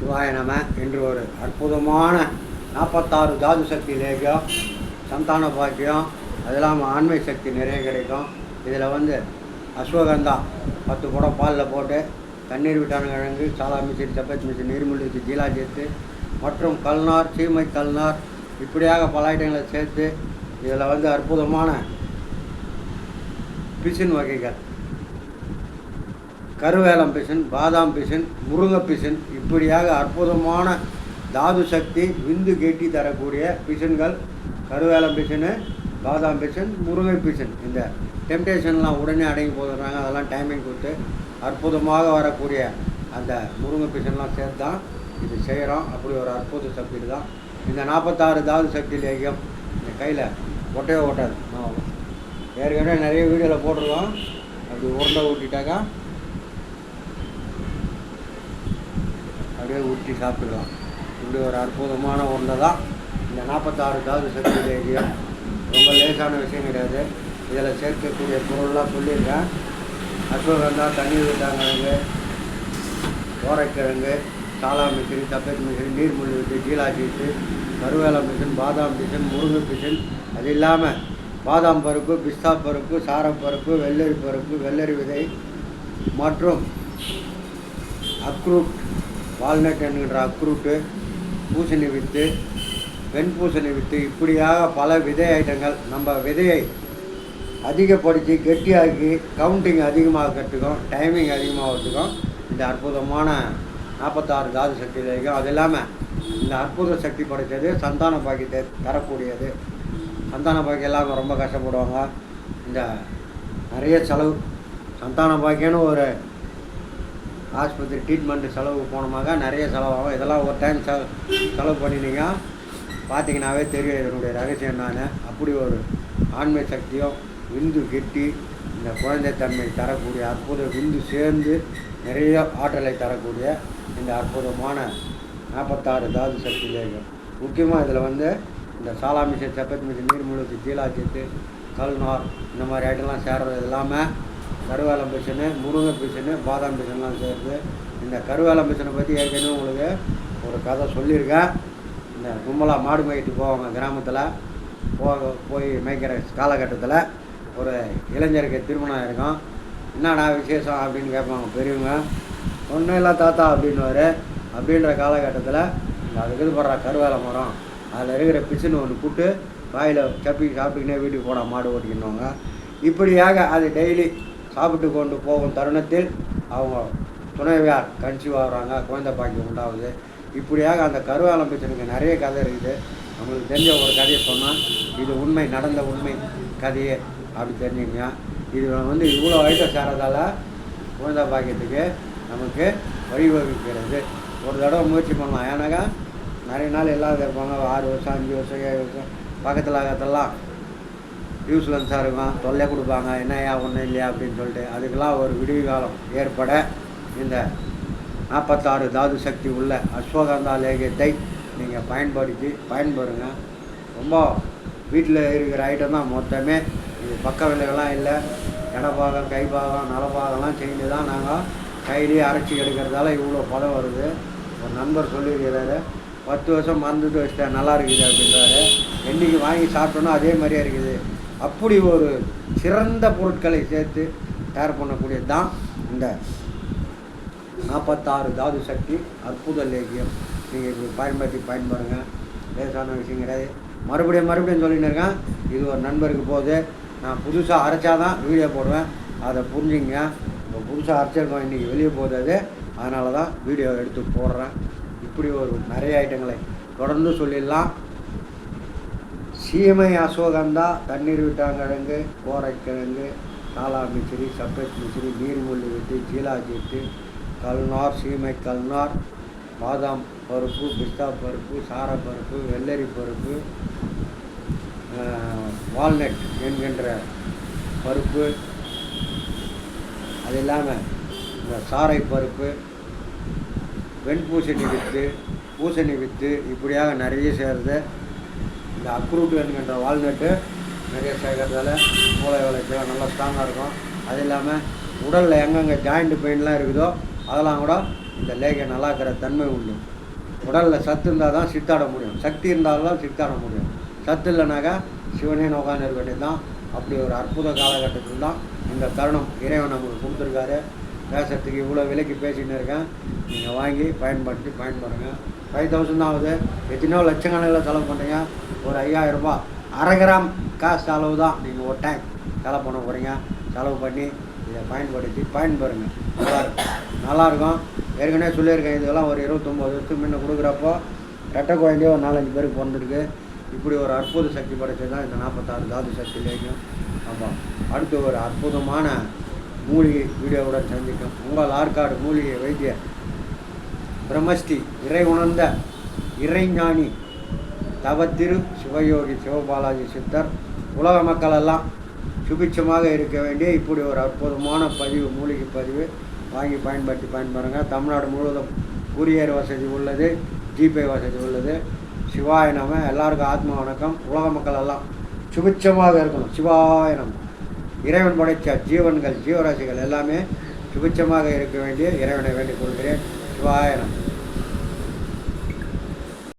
சிவாய நம என்று ஒரு அற்புதமான நாற்பத்தாறு தாது சக்தி லேகியம் சந்தான பாக்கியம் அது இல்லாமல் ஆண்மை சக்தி நிறைய கிடைக்கும். இதில் வந்து அஸ்வகந்தா பத்து குடம் பாலில் போட்டு தண்ணீர் விட்டான கிழங்கு சாலா மிஷின் சப்பத் மிஷின் நீர்மூழ்கி ஜீலா சேர்த்து மற்றும் கல்நார் சீமை கல்நார் இப்படியாக பல ஐட்டங்களை சேர்த்து இதில் வந்து அற்புதமான பிசின் வகைகள். கருவேலம் பிசின் பாதாம் பிசின் முருங்கை பிசின் இப்படியாக அற்புதமான தாது சக்தி விந்து கெட்டி தரக்கூடிய பிசின்கள் கருவேலம் பிசின் பாதாம் பிசின் முருங்கை பிசின். இந்த டெம்டேஷன்லாம் உடனே அடங்கி போதுறாங்க அதெல்லாம் டைமிங் கொடுத்து அற்புதமாக வரக்கூடிய அந்த முருங்கை பிசின்லாம் சேர்த்து தான் இது செய்கிறோம் அப்படி ஒரு அற்புத சக்தி தான் இந்த நாற்பத்தாறு தாது சக்தி லேகியம் இந்த கையில் ஒட்டவே ஓட்டாது ஏற்கனவே நிறைய வீடியோவில் போட்டிருக்கோம். அப்படி உருண்டை ஊட்டிட்டாக்கா அப்படியே ஊற்றி சாப்பிட்டுக்கலாம் இப்படி ஒரு அற்புதமான ஒன்று தான் இந்த நாற்பத்தாறு தாது சக்தி லேகியம் ரொம்ப லேசான விஷயம் கிடையாது. இதில் சேர்க்கக்கூடிய பொருள்லாம் சொல்லியிருக்கேன். அஸ்வகந்தா தண்ணீர் விட்டாங்கிழங்கு ஓரைக்கிழங்கு சாலா மிஷின் சப்பேத் மிஷின் நீர்மொழி விட்டு ஜீலா சீட்டு கருவேல மிஷின் பாதாம் மிஷின் முருங்கை மிஷின். அது இல்லாமல் பாதாம் பருப்பு பிஸ்தா பருப்பு சாரப்பருப்பு வெள்ளரி பருப்பு வெள்ளரி விதை மற்றும் அக்ரூட் வால்நட் என்கின்ற அக்ரூட்டு பூசணி வித்து வெண்பூசணி வித்து இப்படியாக பல விதை ஐட்டங்கள் நம்ம விதையை அதிகப்படுத்தி கெட்டியாக்கி கவுண்டிங் அதிகமாகிறதுக்கும் டைமிங் அதிகமாகிறதுக்கும் இந்த அற்புதமான நாற்பத்தாறு தாது சக்தி லேகம் அது இல்லாமல் இந்த அற்புத சக்தி படைத்தது சந்தான பாக்கியத்தை தரக்கூடியது. சந்தான பாக்கியம் இல்லாமல் ரொம்ப கஷ்டப்படுவாங்க. இந்த நிறைய செலவு. சந்தான பாக்கியம்னு ஒரு ஆஸ்பத்திரி ட்ரீட்மெண்ட்டு செலவு போனோமாக்க நிறைய செலவாகும். இதெல்லாம் ஒரு டைம் செ செலவு பண்ணினீங்க. பார்த்தீங்கன்னாவே தெரியும் இதனுடைய ரகசியம் என்னன்னு. அப்படி ஒரு ஆண்மை சக்தியும் விந்து கெட்டி இந்த குழந்தைத்தன்மை தரக்கூடிய அற்புத விந்து சேர்ந்து நிறைய ஆற்றலை தரக்கூடிய இந்த அற்புதமான நாற்பத்தாறு தாது சக்தி லேகம் முக்கியமாக இதில் வந்து இந்த சாலா மிஷன் சப்பத் மிஷன் நீர்மூழ்கி ஜீலாச்சத்து கல்நார் இந்த மாதிரி ஐட்டம்லாம் சேர்றது இல்லாமல் கருவேலம் மிஷினு முருங்கை மிஷினு பாதாம் பிசன்லாம் சேருது இந்த கருவேலம் மிஷினை பற்றி ஏற்கனவே உங்களுக்கு ஒரு கதை சொல்லியிருக்கேன். இந்த கும்பலாக மாடு மேய்ட்டு போவாங்க கிராமத்தில். போக போய் மேய்க்கிற காலகட்டத்தில் ஒரு இளைஞருக்கு திருமணம் இருக்கும் என்னடா விசேஷம் அப்படின்னு கேட்பாங்க பெரியவங்க. ஒன்றும் இல்லை தாத்தா அப்படின்னுவார். அப்படின்ற காலகட்டத்தில் இந்த அதுக்கு இது போடுற கருவேல மரம் அதில் இருக்கிற பிசுன்னு ஒன்று கூட்டு வாயில் சப்பி சாப்பிட்டுக்கினே வீட்டுக்கு போனால் மாடு ஓட்டிக்கணுவாங்க இப்படியாக அது டெய்லி சாப்பிட்டு கொண்டு போகும் தருணத்தில் அவங்க துணைவியார் கன்சீவ் ஆகுறாங்க குழந்தை பாக்கியம் உண்டாகுது. இப்படியாக அந்த கருவாலம் பிரச்சனைக்கு நிறைய கதை இருக்குது. நம்மளுக்கு தெரிஞ்ச ஒரு கதையை சொன்னால் இது உண்மை நடந்த உண்மை கதையே அப்படி தெரிஞ்சுக்கங்க. இது வந்து இவ்வளோ ஐட்டம் சேரதால் குழந்தை பாக்கியத்துக்கு நமக்கு வழிவகுக்கிறது. ஒரு தடவை முயற்சி பண்ணலாம். ஏன்னாக்கா நிறைய நாள் இல்லாத இருப்பாங்க. ஆறு வருஷம் அஞ்சு வருஷம் ஏழு வருஷம் பக்கத்தில் அகத்தெல்லாம் யூஸ்லென்ஸாக இருக்கும் தொல்லை கொடுப்பாங்க. என்னையா ஒன்றும் இல்லையா அப்படின்னு சொல்லிட்டு அதுக்கெல்லாம் ஒரு விடுவி காலம் ஏற்பட இந்த நாற்பத்தாறு தாது சக்தி உள்ள அஸ்வகந்தா லேகியத்தை நீங்கள் பயன்படுத்தி பயன்பெறுங்க. ரொம்ப வீட்டில் இருக்கிற ஐட்டம் தான் மொத்தமே. இது பக்க விலைகள்லாம் இல்லை. இடப்பாகம் கைப்பாகம் நலப்பாகம்லாம் செஞ்சு தான் நாங்கள் கையிலேயே அரைச்சி எடுக்கிறதால இவ்வளோ பதம் வருது. ஒரு நண்பர் சொல்லியிருக்கிறாரு பத்து வருஷம் மறந்துட்டு வச்சுட்டேன் நல்லா இருக்குது அப்படின்றாரு. என்றைக்கு வாங்கி சாப்பிட்டோன்னா அதே மாதிரியே இருக்குது. அப்படி ஒரு சிறந்த பொருட்களை சேர்த்து தயார் பண்ணக்கூடியது தான் இந்த நாற்பத்தாறு தாது சக்தி அற்புத லேகியம். நீங்கள் இப்படி பயன்படுத்தி பயன்படுங்க லேசான விஷயம் கிடையாது. மறுபடியும் மறுபடியும் சொல்லின்னு இருக்கேன். இது ஒரு நண்பருக்கு போகுது. நான் புதுசாக அரைச்சாதான் வீடியோ போடுவேன். அதை புரிஞ்சுங்க. இப்போ புதுசாக அரைச்சிருக்கோம் இன்றைக்கி வெளியே போகுது அது. அதனால தான் வீடியோ எடுத்து போடுறேன். இப்படி ஒரு நிறைய ஐட்டங்களை தொடர்ந்து சொல்லிடலாம். சீமை அசோகந்தா தண்ணீர் விட்டாங்கிழங்கு கோரைக்கிழங்கு காலா மிச்சிரி சப்பேத் மிச்சிரி நீர்முள்ளி விட்டு ஜீலாஜிட்டு கல்நார் சீமை கல்நார் பாதாம் பருப்பு பிஸ்தா பருப்பு சாரப்பருப்பு வெள்ளரி பருப்பு வால்நட் என்கின்ற பருப்பு அது இல்லாமல் இந்த சாரை பருப்பு வெண்பூசணி வித்து பூசணி வித்து இப்படியாக நிறைய சேருது இந்த அக்ரூட் என்கின்ற வால்நட்டு நிறைய சேர்க்கறதால மூளை வளர்ச்சியெல்லாம் நல்லா ஸ்ட்ராங்காக இருக்கும். அது இல்லாமல் உடலில் எங்கெங்கே ஜாயிண்ட் பெயின்லாம் இருக்குதோ அதெல்லாம் கூட இந்த லேகிய நல்லாக்கிற தன்மை உண்டு. உடலில் சத்து இருந்தால் தான் சித்தாட முடியும். சக்தி இருந்தால் தான் சித்தாட முடியும். சத்து இல்லைனாக்கா சிவனே நோக்கான இருக்க வேண்டியது தான் அப்படி ஒரு அற்புத காலகட்டத்தில் தான் இந்த தருணம் இறைவன் நமக்கு கொடுத்துருக்காரு. பேசுறதுக்கு இவ்வளோ விலைக்கு பேசின்னு இருக்கேன். நீங்கள் வாங்கி பயன்படுத்தி பயன்படுங்க. ஃபைவ் தௌசண்ட் தான் ஆகுது. எத்தனையோ லட்சக்கணக்கில் செலவு பண்ணுறீங்க ஒரு ஐயாயிரம் ரூபாய் அரை கிராம் காசு செலவு தான் நீங்கள் ஒரு டைம் செலவு பண்ண போகிறீங்க செலவு பண்ணி இதை பயன்படுத்தி பயன்பெறுங்க நல்லாயிருக்கும் நல்லாயிருக்கும் ஏற்கனவே சொல்லியிருக்கேன் இதெல்லாம் ஒரு இருபத்தொம்போது வருஷத்துக்கு முன்ன கொடுக்குறப்போ ரெட்டை குழந்தையோ ஒரு நாலஞ்சு பேருக்கு பிறந்திருக்கு. இப்படி ஒரு அற்புத சக்தி படைச்சது தான் இந்த நாற்பத்தாறு தாது சக்தியிலேயும் ஆமாம் அடுத்து ஒரு அற்புதமான மூலிகை வீடியோவுடன் சந்திக்கும். உங்கள் ஆற்காடு மூலிகை வைத்திய பிரம்மஸ்ரீ இறை உணர்ந்த இறைஞானி தவத்திரு சிவயோகி சிவபாலாஜி சித்தர் உலக மக்களெல்லாம் சுபிட்சமாக இருக்க வேண்டிய இப்படி ஒரு அற்புதமான பதிவு மூலிகை பதிவு வாங்கி பயன்படுத்தி பயன்படுங்க தமிழ்நாடு முழுவதும் கூரியர் வசதி உள்ளது ஜிபே வசதி உள்ளது. சிவாய நம எல்லாருக்கும் ஆத்ம வணக்கம். உலக மக்கள் எல்லாம் சுபிட்சமாக இருக்கணும். சிவாய நம. இறைவன் படைத்த ஜீவன்கள் ஜீவராசிகள் எல்லாமே சுபிட்சமாக இருக்க வேண்டிய இறைவனை வேண்டிக் கொள்கிறேன். சிவாய நம